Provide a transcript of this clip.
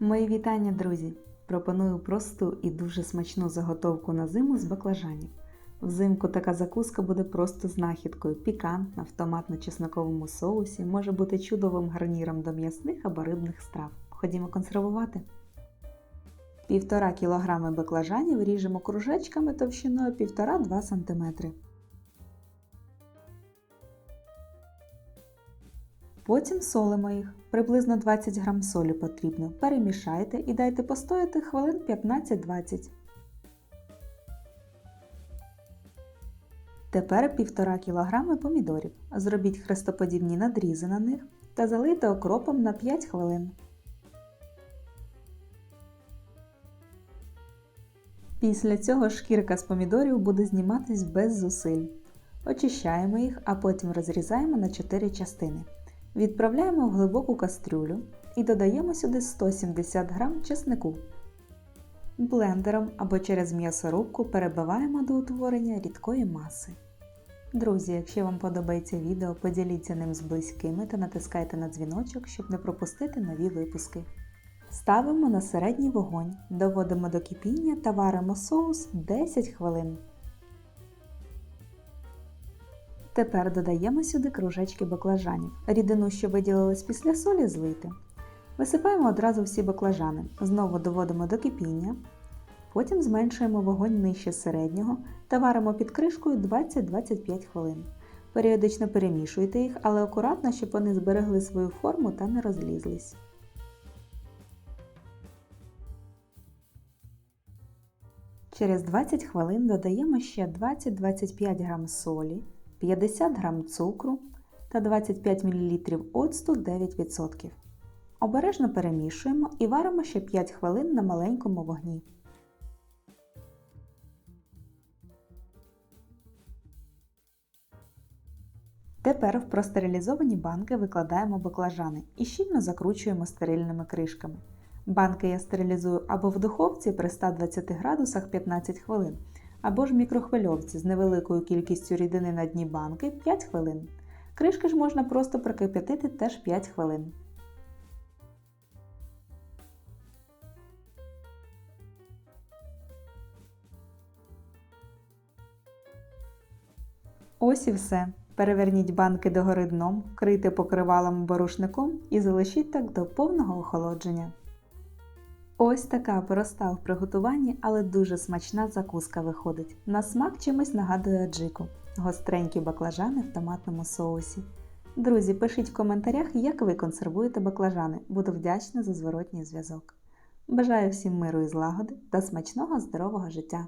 Мої вітання, друзі! Пропоную просту і дуже смачну заготовку на зиму з баклажанів. Взимку така закуска буде просто знахідкою, пікантна в томатно-чесноковому соусі, може бути чудовим гарніром до м'ясних або рибних страв. Ходімо консервувати. Півтора кг баклажанів ріжемо кружечками товщиною 1,5-2 см. Потім солимо їх. Приблизно 20 г солі потрібно. Перемішайте і дайте постояти хвилин 15-20. Тепер 1,5 кг помідорів. Зробіть хрестоподібні надрізи на них та залийте окропом на 5 хвилин. Після цього шкірка з помідорів буде зніматись без зусиль. Очищаємо їх, а потім розрізаємо на 4 частини. Відправляємо в глибоку кастрюлю і додаємо сюди 170 г чеснику. Блендером або через м'ясорубку перебиваємо до утворення рідкої маси. Друзі, якщо вам подобається відео, поділіться ним з близькими та натискайте на дзвіночок, щоб не пропустити нові випуски. Ставимо на середній вогонь, доводимо до кипіння та варимо соус 10 хвилин. Тепер додаємо сюди кружечки баклажанів. Рідину, що виділилась після солі, злити. Висипаємо одразу всі баклажани. Знову доводимо до кипіння. Потім зменшуємо вогонь нижче середнього та варимо під кришкою 20-25 хвилин. Періодично перемішуйте їх, але акуратно, щоб вони зберегли свою форму та не розлізлись. Через 20 хвилин додаємо ще 20-25 г солі, 50 г цукру та 25 мл оцту 9%. Обережно перемішуємо і варимо ще 5 хвилин на маленькому вогні. Тепер в простерилізовані банки викладаємо баклажани і щільно закручуємо стерильними кришками. Банки я стерилізую або в духовці при 120 градусах 15 хвилин, або ж мікрохвильовці з невеликою кількістю рідини на дні банки 5 хвилин. Кришки ж можна просто прокип'ятити теж 5 хвилин. Ось і все. Переверніть банки догори дном, крийте покривалом або і залишіть так до повного охолодження. Ось така проста в приготуванні, але дуже смачна закуска виходить. На смак чимось нагадує аджику, гостренькі баклажани в томатному соусі. Друзі, пишіть в коментарях, як ви консервуєте баклажани. Буду вдячна за зворотній зв'язок. Бажаю всім миру і злагоди та смачного здорового життя!